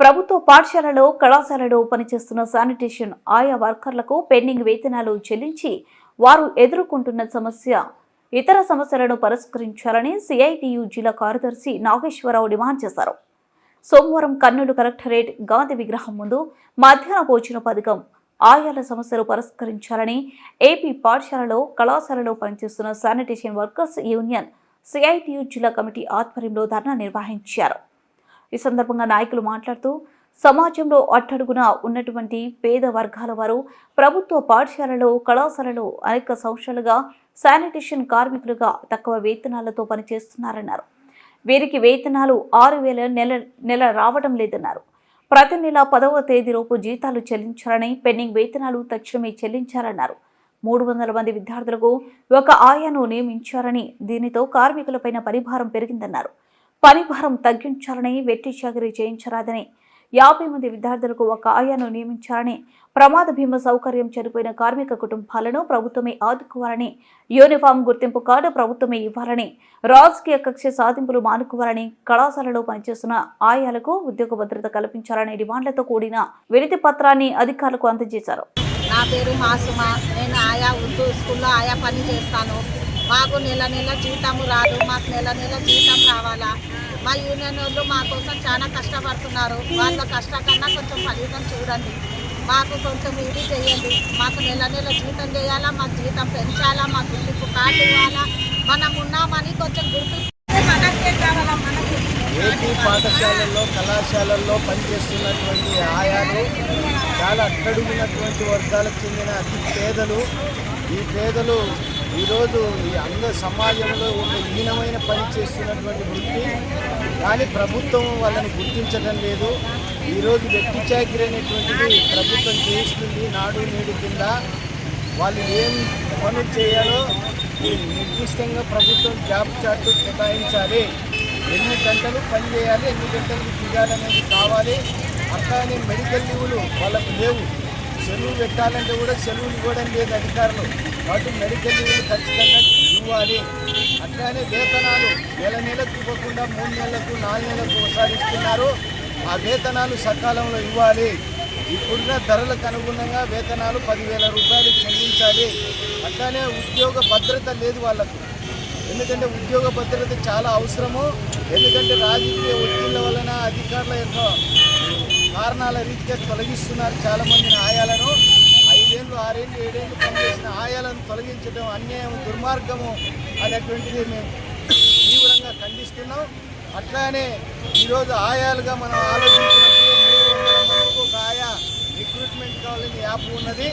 ప్రభుత్వ పాఠశాలలో కళాశాలలో పనిచేస్తున్న శానిటేషన్ ఆయా వర్కర్లకు పెండింగ్ వేతనాలు చెల్లించి వారు ఎదుర్కొంటున్న సమస్య. ఇతర సమస్యలను పరిష్కరించాలని సిఐటియు జిల్లా కార్యదర్శి నాగేశ్వరరావు డిమాండ్ చేశారు. సోమవారం కర్నూలు కలెక్టరేట్ గాంధీ విగ్రహం ముందు మధ్యాహ్న భోజన పథకం ఆయాల సమస్యలు పరిష్కరించాలని ఏపీ పాఠశాలలో కళాశాలలో పనిచేస్తున్న శానిటేషన్ వర్కర్స్ యూనియన్ సిఐటియు జిల్లా కమిటీ ఆధ్వర్యంలో ధర్నా నిర్వహించారు. ఈ సందర్భంగా నాయకులు మాట్లాడుతూ సమాజంలో అట్టడుగున ఉన్నటువంటి పేద వర్గాల వారు ప్రభుత్వ పాఠశాలలో కళాశాలలో అనేక సంవత్సరాలుగా శానిటేషన్ కార్మికులుగా తక్కువ వేతనాలతో పనిచేస్తున్నారన్నారు. వీరికి వేతనాలు ఆరు వేల నెల నెల రావడం లేదన్నారు. ప్రతి నెల పదవ తేదీలోపు జీతాలు చెల్లించాలని పెండింగ్ వేతనాలు తక్షణమే చెల్లించాలన్నారు. మూడు వందల మంది విద్యార్థులకు ఒక ఆయాను నియమించారని దీనితో కార్మికులపైన పరిభారం పెరిగిందన్నారు. పనిభారం తగ్గించాలని వెట్టి చాకరీ చేయించరాదని యాభై మంది విద్యార్థులకు ఒక ఆయాను నియమించాలని ప్రమాద భీమా సౌకర్యం చనిపోయిన కార్మిక కుటుంబాలను ప్రభుత్వమే ఆదుకోవాలని యూనిఫామ్ గుర్తింపు కార్డు ప్రభుత్వమే ఇవ్వాలని రాజకీయ కక్ష సాధింపులు మానుకోవాలని కళాశాలలో పనిచేస్తున్న ఆయాలకు ఉద్యోగ భద్రత కల్పించాలనే డిమాండ్లతో కూడిన వినతి పత్రాన్ని అధికారులకు అందజేశారు. నా పేరు మాసుమా. నేను ఆయా ఉర్దూ స్కూల్లో ఆయా పని చేస్తాను. మాకు నెల నెల జీతము రాదు మాకు నెల నెల జీతం రావాలా? మా యూనియన్ వాళ్ళు మా కోసం చాలా కష్టపడుతున్నారు. వాళ్ళ కష్టకన్నా కొంచెం ఫలితం చూడండి. మాకు కొంచెం ఇది చేయండి. మాకు నెల నెల జీతం చేయాలా? మాకు జీతం పెంచాలా? మా గుర్తింపు కార్డు ఇవ్వాలా? మనం ఉన్నామని కొంచెం గుర్తు మనకి ఏపీ పాఠశాలల్లో కళాశాలల్లో పనిచేస్తున్నటువంటి ఆయాలు చాలా అట్టడుగున్నటువంటి వర్గాలకు చెందిన అతి పేదలు. ఈ పేదలు ఈరోజు ఈ అందరి సమాజంలో ఒక హీనమైన పని చేస్తున్నటువంటి వృత్తి కానీ ప్రభుత్వం వాళ్ళని గుర్తించడం లేదు. ఈరోజు వ్యక్తి చాకిరి అనేటువంటిది ప్రభుత్వం చేయిస్తుంది నాడు నేడు కింద. వాళ్ళు ఏం పనులు చేయాలో నిర్దిష్టంగా ప్రభుత్వం జాబ్ చార్ట్ కేటాయించాలి. ఎన్ని గంటలు పని చేయాలి ఎన్ని గంటలు దిగాలనేది కావాలి. అట్లానే మెడికల్ లీవులు వాళ్ళకు లేవు. సెలవు పెట్టాలంటే కూడా సెలవులు ఇవ్వడం లేదు అధికారులు. కాబట్టి మెడికల్ ఖచ్చితంగా ఇవ్వాలి. అట్లానే వేతనాలు నెల నెలకు ఇవ్వకుండా మూడు నెలలకు నాలుగు నెలలకు ఒకసారి ఇస్తున్నారు. ఆ వేతనాలు సకాలంలో ఇవ్వాలి. ఇప్పుడున్న ధరలకు అనుగుణంగా వేతనాలు పదివేల రూపాయలు చెల్లించాలి. అట్లానే ఉద్యోగ భద్రత లేదు వాళ్ళకు. ఎందుకంటే ఉద్యోగ భద్రత చాలా అవసరము. ఎందుకంటే రాజకీయ ఒత్తిళ్ళ వలన అధికారుల యొక్క కారణాల రీత్యా తొలగిస్తున్నారు చాలా మందిని ఆయాలను ఐదేళ్ళు ఆరేళ్ళు ఏడేళ్ళు పనిచేసిన ఆయాలను తొలగించడం అన్యాయం దుర్మార్గము అనేటువంటిది మేము తీవ్రంగా ఖండిస్తున్నాం. అట్లానే ఈరోజు ఆయాలుగా మనం ఆలోచించినప్పుడు మూడు వందల మందికి ఒక ఆయా రిక్రూట్మెంట్ కావాలని యాప్ ఉన్నది.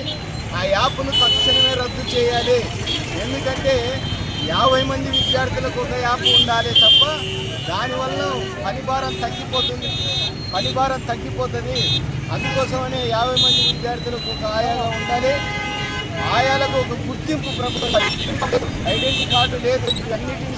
ఆ యాప్ను తక్షణమే రద్దు చేయాలి. ఎందుకంటే యాభై మంది విద్యార్థులకు ఒక యాప్ ఉండాలి తప్ప దానివల్ల పని భారం తగ్గిపోతుంది. పనిభారం తగ్గిపోతుంది. అందుకోసమనే యాభై మంది విద్యార్థులకు ఒక ఆయాగా ఉండాలి. ఆయాలకు ఒక గుర్తింపు ప్రభుత్వం ఐడెంటిటీ కార్డు లేదు. ఇవన్నిటిని